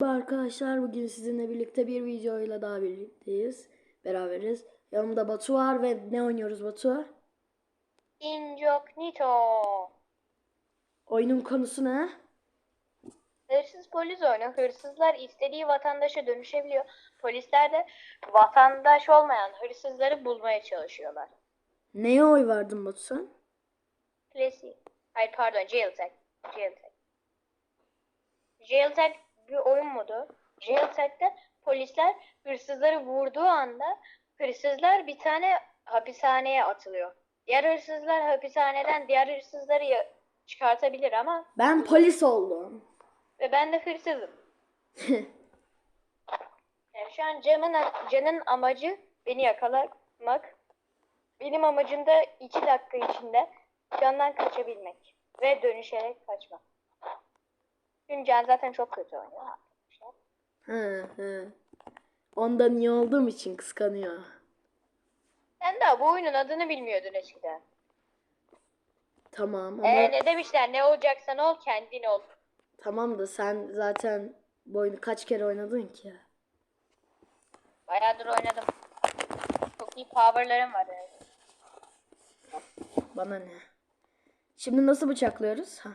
Merhaba Arkadaşlar bugün sizinle birlikte bir videoyla daha birlikteyiz. Beraberiz. Yanımda Batu var ve ne oynuyoruz Batu? Incognito. Oyunun konusu ne? Hırsız polis oyunu. Hırsızlar istediği vatandaşa dönüşebiliyor. Polisler de vatandaş olmayan hırsızları bulmaya çalışıyorlar. Neye oy verdin Batu sen? Klasik. Hayır pardon Jailtag. Jailtag. Jailtag bir oyun modu. Jailtag'da polisler hırsızları vurduğu anda hırsızlar bir tane hapishaneye atılıyor. Diğer hırsızlar hapishaneden diğer hırsızları çıkartabilir ama Ben polis oldum. Ve ben de hırsızım. Yani şu an Can'ın, Can'ın amacı beni yakalamak. Benim amacım da iki dakika içinde Can'dan kaçabilmek. Ve dönüşerek kaçmak. Can zaten çok kötü oynuyor. Hı hı. Ondan iyi olduğum için kıskanıyor. Sen daha bu oyunun adını bilmiyordun eskiden. Tamam ama Ee, ne demişler ne olacaksan ol kendin ol. tamam da sen zaten bu oyunu kaç kere oynadın ki? Bayağıdır oynadım. Çok iyi powerlarım var. yani. Bana ne? Şimdi nasıl bıçaklıyoruz? Ha.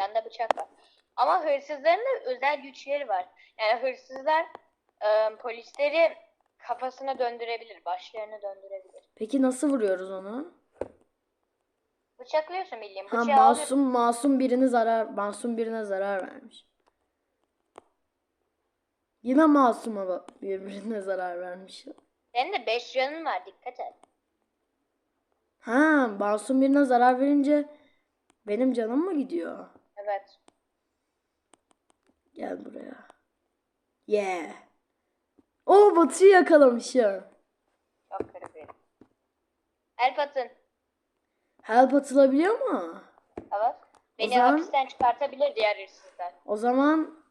Yanında bıçak var. Ama hırsızların da özel güçleri var. Yani hırsızlar e, polisleri kafasına döndürebilir, başlarını döndürebilir. Peki nasıl vuruyoruz onu? Bıçaklıyorsun bildiğin. Ha Bıçağı alıyorsun. masum masum birini zarar masum birine zarar vermiş. Yine masuma bak- birbirine zarar vermiş. Senin de 5 canın var dikkat et. Ha masum birine zarar verince benim canım mı gidiyor? Evet. Gel buraya. Yeah. O Batu'yu yakalamışım. Çok kırık. Help atın. Help atılabiliyor mu? Evet. Beni zaman- hapisten çıkartabilir diğer hırsızlar. O zaman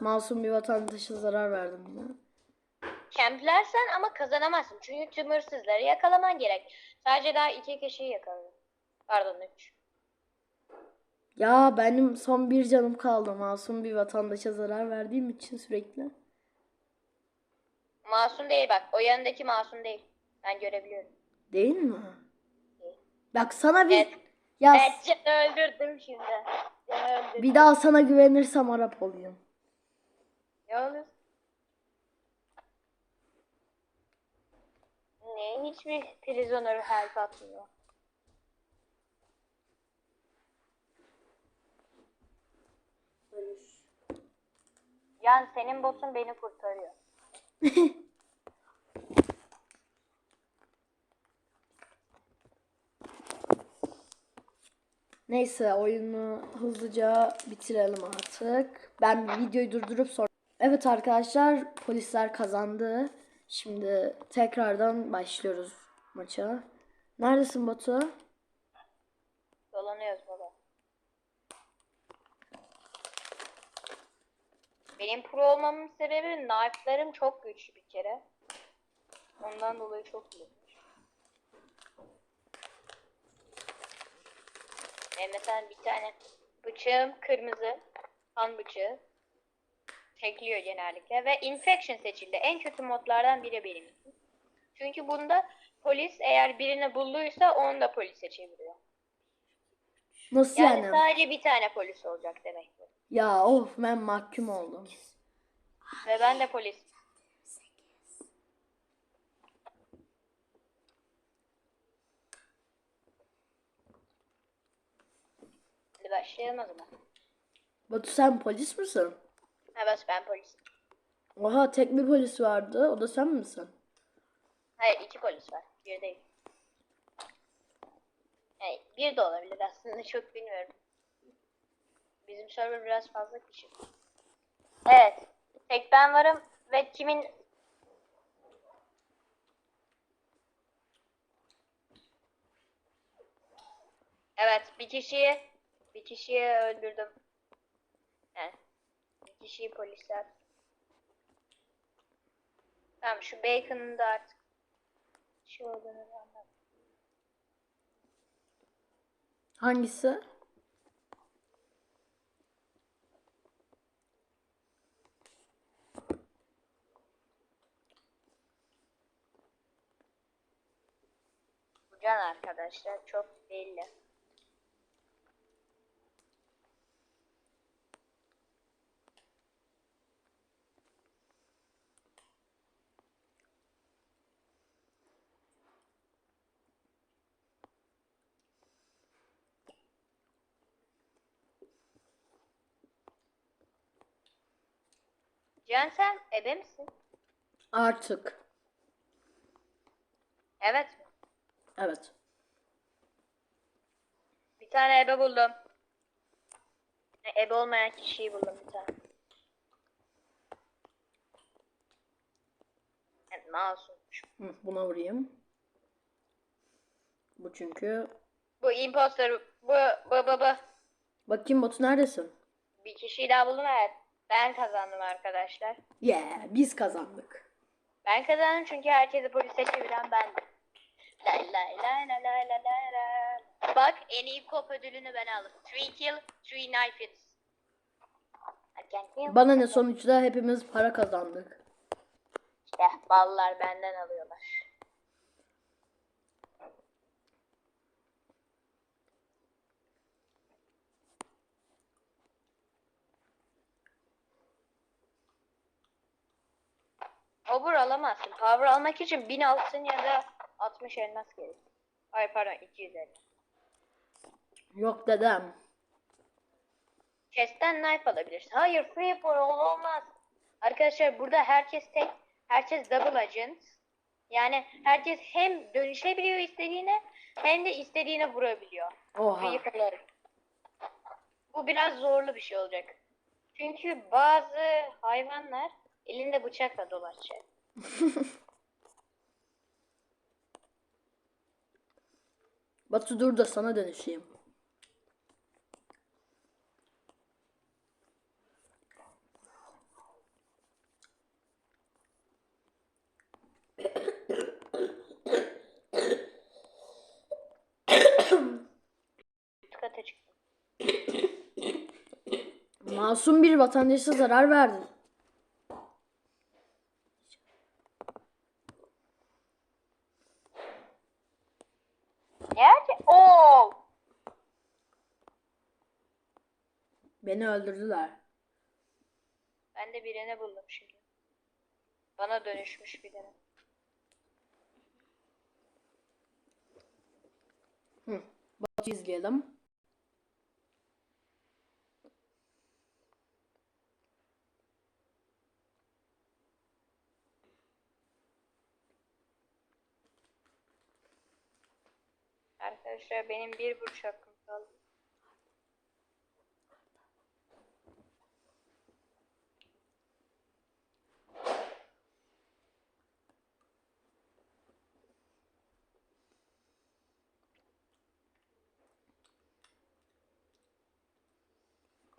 masum bir vatandaşa zarar verdim yine. Kemplersen ama kazanamazsın. Çünkü tüm hırsızları yakalaman gerek. Sadece daha iki kişiyi yakaladın. Pardon üç. Ya benim son bir canım kaldı. Masum bir vatandaşa zarar verdiğim için sürekli. Masum değil bak. O yanındaki masum değil. Ben görebiliyorum. Değil mi? Değil. Bak sana bir Evet. ya Ben Can'ı öldürdüm şimdi. Can'ı öldürdüm. bir daha sana güvenirsem Arap olayım. Ne olur? Ne? Hiçbir prisoner help atmıyor. Yan senin botun beni kurtarıyor. Neyse oyunu hızlıca bitirelim artık. Ben videoyu durdurup sonra... Evet arkadaşlar polisler kazandı. Şimdi tekrardan başlıyoruz maça. Neredesin Batu? Dolanıyoruz baba. Benim pro olmamın sebebi knife'larım çok güçlü bir kere. Ondan dolayı çok iyi. Benim mesela bir tane bıçağım kırmızı. Kan bıçağı. Tekliyor genellikle. Ve infection seçildi. En kötü modlardan biri benim için. Çünkü bunda polis eğer birini bulduysa onu da polis seçebiliyor. Nasıl Yani yani? sadece bir tane polis olacak demek bu. Ya of ben mahkum oldum. Ve ben de polis. Hadi başlayalım o zaman. Batu sen polis misin? Evet ben polis. Oha tek bir polis vardı. O da sen misin? Hayır iki polis var. Bir değil. Yani bir de olabilir aslında çok bilmiyorum. Bizim server biraz fazla kişi. Evet. Tek ben varım ve kimin Evet, bir kişiyi bir kişiyi öldürdüm. Yani bir kişiyi polisler. Tamam şu Bacon'ın da artık şey olduğunu anladım. Hangisi? Can arkadaşlar çok belli. Can sen ebe misin? Artık. Evet? Evet. Bir tane ebe buldum. Ebe olmayan kişiyi buldum bir tane. Evet, masummuş. Hı, buna vurayım. Bu çünkü. Bu imposter, bu, bu, bu, bu. Bakayım Batu neredesin? Bir kişiyi daha buldum evet. Ben kazandım arkadaşlar. Yeah, biz kazandık. Ben kazandım çünkü herkesi polise çeviren bendim. Bak en iyi kop ödülünü ben aldım. Three kill, three knife hits. Bana ne sonuçta hepimiz para kazandık. İşte ballar benden alıyorlar. Power alamazsın. Power almak için 1000 altın ya da 60 elmas gerek. Ay pardon 250. Yok dedem. Chest'ten knife alabilirsin. Hayır free for all olmaz. Arkadaşlar burada herkes tek, herkes double agent. Yani herkes hem dönüşebiliyor istediğine hem de istediğine vurabiliyor. Oha. Free. Bu biraz zorlu bir şey olacak. Çünkü bazı hayvanlar elinde bıçakla dolaşacak. Batu dur da sana dönüşeyim. Masum bir vatandaşa zarar verdin. Beni öldürdüler. Ben de birini buldum şimdi. Bana dönüşmüş birini. Hı. Batu izleyelim. Arkadaşlar benim bir burç hakkım kaldı.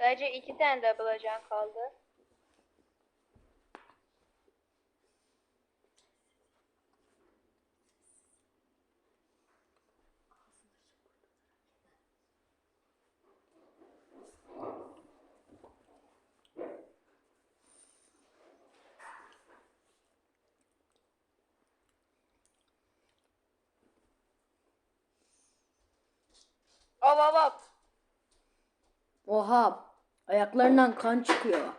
Sadece iki tane double ajan kaldı. Hop hop hop. Oha. Ayaklarından kan çıkıyor.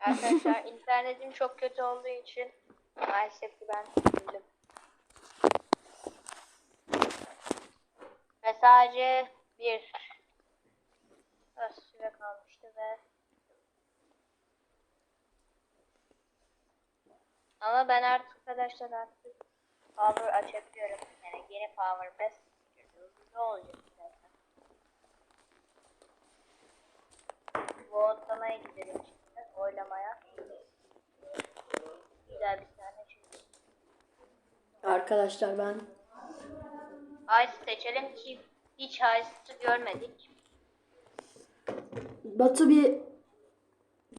Arkadaşlar internetim çok kötü olduğu için maalesef ki ben üzüldüm. Ve sadece bir az süre kalmıştı ve ama ben artık arkadaşlar artık power açabiliyorum. Yani yeni power best ne olacak zaten. Vote'lamaya gidelim şimdi. Oylamaya. Güzel bir tane çünkü. Arkadaşlar ben Heist seçelim ki hiç Heist'ı görmedik. Batu bir